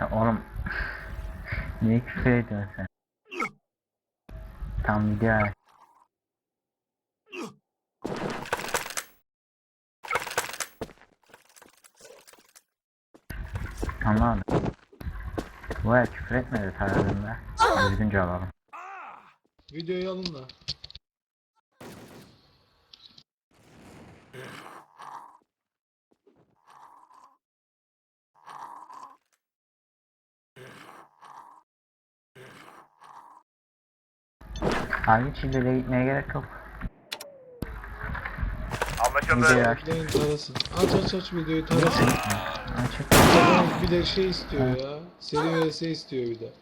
Ya oğlum niye küfür ediyorsun sen? Tam video aç. Anladım. Bu el küfür etmedi tarzında. Düzgünce alalım. Videoyu alın da. Abi hiç ileri gitmeye gerek yok. Anlaşıldı. Videoyu aç. Bekleyin tarasın. Aç aç aç videoyu tarasın. Açık. Adam bir de şey istiyor ya. Seri vs istiyor bir de.